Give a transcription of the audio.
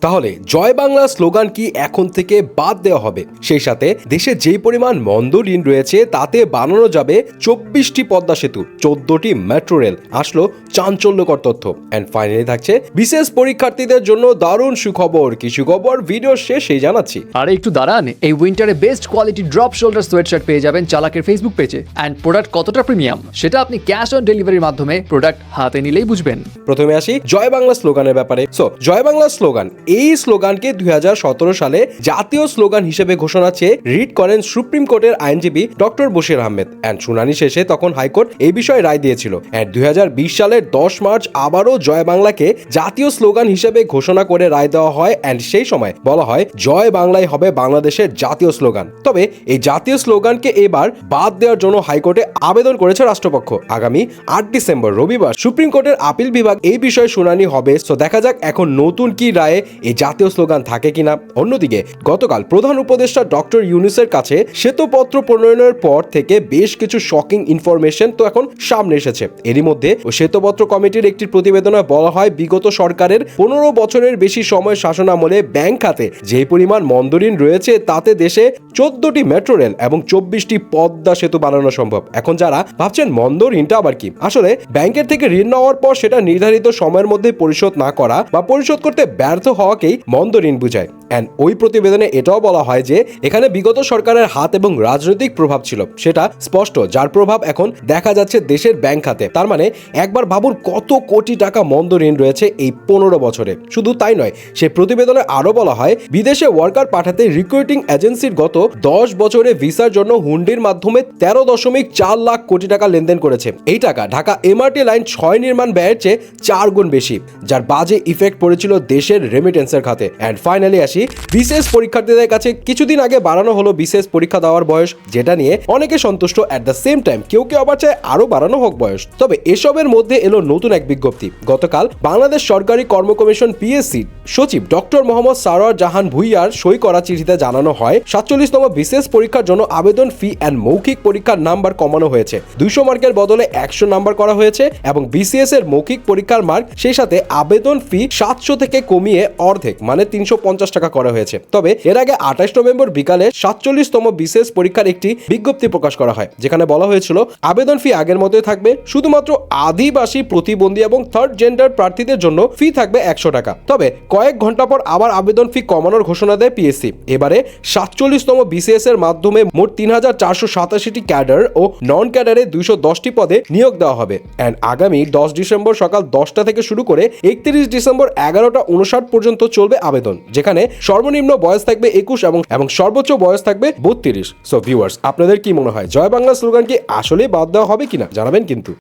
তাহলে জয় বাংলা স্লোগান কি এখন থেকে বাদ দেওয়া হবে? সেই সাথে দেশে যেই পরিমাণ মন্দ ঋণ রয়েছে তাতে বানানো যাবে চব্বিশটি পদ্মা সেতু চোদ্দটি মেট্রো রেল। আসলো চাঞ্চল্যকর তথ্য। অ্যান্ড ফাইনালি থাকছে বিশেষ পরীক্ষার্থীদের জন্য দারুণ সুখবর। কি সুখবর? ভিডিও শেষে জানাচ্ছি। আর একটু দাঁড়ান এই উইন্টারে best quality drop shoulder sweatshirt পেয়ে যাবেন চালাকের ফেসবুক পেজে অ্যান্ড প্রোডাক্ট কতটা প্রিমিয়াম সেটা আপনি ক্যাশ অন ডেলিভারির মাধ্যমে প্রোডাক্ট হাতে নিলেই বুঝবেন। প্রথমে আসি জয় বাংলা স্লোগানের ব্যাপারে। সো জয় বাংলা স্লোগান এই স্লোগানকে দুই হাজার সতেরো সালে জাতীয় স্লোগান হিসেবে ঘোষণা চেয়ে রিট করেন সুপ্রিম কোর্টের আইনজীবী ডক্টর বশির আহমেদ। অ্যান্ড শুনানি শেষে তখন হাইকোর্ট এই বিষয়ে রায় দিয়েছিল। অ্যান্ড দুই সালের দশ মার্চ আবারও জয় বাংলাকে জাতীয় স্লোগান হিসেবে ঘোষণা করে রায় দেওয়া হয়। অ্যান্ড সেই সময় বলা হয়, জয় বাংলাই হবে বাংলাদেশের জাতীয় স্লোগান। তবে এই জাতীয় স্লোগানকে এবার বাদ দেওয়ার জন্য হাইকোর্টে আবেদন করেছে রাষ্ট্রপক্ষ। আগামী আট ডিসেম্বর রবিবার সুপ্রিম কোর্টের আপিল বিভাগ এই বিষয়ে শুনানি হবে। সো দেখা যাক এখন নতুন কি রায়ে এই জাতীয় স্লোগান থাকে কিনা? অন্যদিকে, গতকাল প্রধান উপদেষ্টা ডক্টর ইউনুসের কাছে শ্বেতপত্র প্রণয়নের পর থেকে বেশ কিছু শকিং ইনফরমেশন তো এখন সামনে এসেছে। এরই মধ্যে, শ্বেতপত্র কমিটির একটি প্রতিবেদনে বলা হয়, বিগত সরকারের পনেরো বছরের বেশি সময় শাসন আমলে ব্যাংক খাতে যে পরিমাণ মন্দরিন রয়েছে, তাতে দেশে চোদ্দটি মেট্রো রেল এবং চব্বিশটি পদ্মা সেতু বানানো সম্ভব। এখন যারা ভাবছেন মন্দ ঋণটা আবার কি? আসলে, ব্যাংকের থেকে ঋণ নেওয়ার পর সেটা নির্ধারিত সময়ের মধ্যে পরিশোধ না করা বা পরিশোধ করতে ব্যর্থ হওয়াকেই মন্দ ঋণ বুঝায়। অ্যান্ড ওই প্রতিবেদনে এটাও বলা হয় যে, এখানে বিগত সরকারের হাত এবং রাজনৈতিক প্রভাব ছিল। সেটা স্পষ্ট, যার প্রভাব এখন দেখা যাচ্ছে দেশের ব্যাংক খাতে। তার মানে একবার ভাবুন কত কোটি টাকা মন্দ ঋণ রয়েছে এই পনেরো বছরে। শুধু তাই নয়, সে প্রতিবেদনে আরও বলা হয়, বিদেশে ওয়ার্কার পাঠাতে রিক্রুটিং এজেন্সির গত দশ বছরে ভিসার জন্য হুন্ডির মাধ্যমে তেরো দশমিক চার লাখ কোটি টাকা লেনদেন করেছে। এই টাকা ঢাকা এমআরটি লাইন ছয় নির্মাণ ব্যয়ের চেয়ে চার গুণ বেশি, যার বাজে ইফেক্ট পড়েছিল দেশের রেমিটেন্সের খাতে। অ্যান্ড ফাইনালি আসি বিশেষ পরীক্ষার্থীদের কাছে কিছুদিন আগে বাড়ানো হলো বিশেষ পরীক্ষা দেওয়ার বয়স, যেটা নিয়ে অনেকে সন্তুষ্ট। অ্যাট দ্য সেম টাইম কেউ কেউ আবার চায় আরও বাড়ানো হোক বয়স। তবে এসবের মধ্যে এলো নতুন এক বিজ্ঞপ্তি। গতকাল বাংলাদেশ সরকারি কর্ম কমিশন পিএসসি সচিব ডক্টর মোহাম্মদ সারোয়ার জাহান ভুইয়ার সই করা চিঠিতে জানানো হয়, সাতচল্লিশতম বিশেষ পরীক্ষার জন্য আবেদন ফি অ্যান্ড মৌখিক পরীক্ষার নাম্বার কমানো হয়েছে। দুইশো মার্কের বদলে একশো নাম্বার করা হয়েছে এবং বিসিএস এর মৌখিক পরীক্ষার মার্ক সেই সাথে আবেদন ফি সাতশো থেকে কমিয়ে অর্ধেক মানে তিনশো পঞ্চাশ টাকা করা হয়েছে। তবে এর আগে আঠাশ নভেম্বর বিকালে সাতচল্লিশতম বিশেষ পরীক্ষার একটি বিজ্ঞপ্তি প্রকাশ করা হয়, যেখানে বলা হয়েছিল, আবেদন ফি আগের মতোই থাকবে, শুধুমাত্র আদিবাসী প্রতিবন্ধী এবং থার্ড জেন্ডার প্রার্থীদের জন্য ফি থাকবে একশো টাকা। তবে কয়েক ঘণ্টা পর আবার আবেদন ফি কমানোর ঘোষণা দেয় পিএসসি এবারে সাতচল্লিশতম বিসিএস এর মাধ্যমে মোট তিন হাজার চারশো সাতাশিটি ক্যাডার ও নন ক্যাডারে দুইশো দশটি পদে নিয়োগ দেওয়া হবে। অ্যান্ড আগামী দশ ডিসেম্বর সকাল দশটা থেকে শুরু করে একত্রিশ ডিসেম্বর এগারোটা উনষাট পর্যন্ত চলবে আবেদন, যেখানে সর্বনিম্ন বয়স থাকবে একুশ এবং এবং সর্বোচ্চ বয়স থাকবে বত্রিশ। সো ভিউয়ার্স আপনাদের কি মনে হয়? জয় বাংলা স্লোগান কি আসলেই বাদ দেওয়া হবে কিনা? জানাবেন কিন্তু।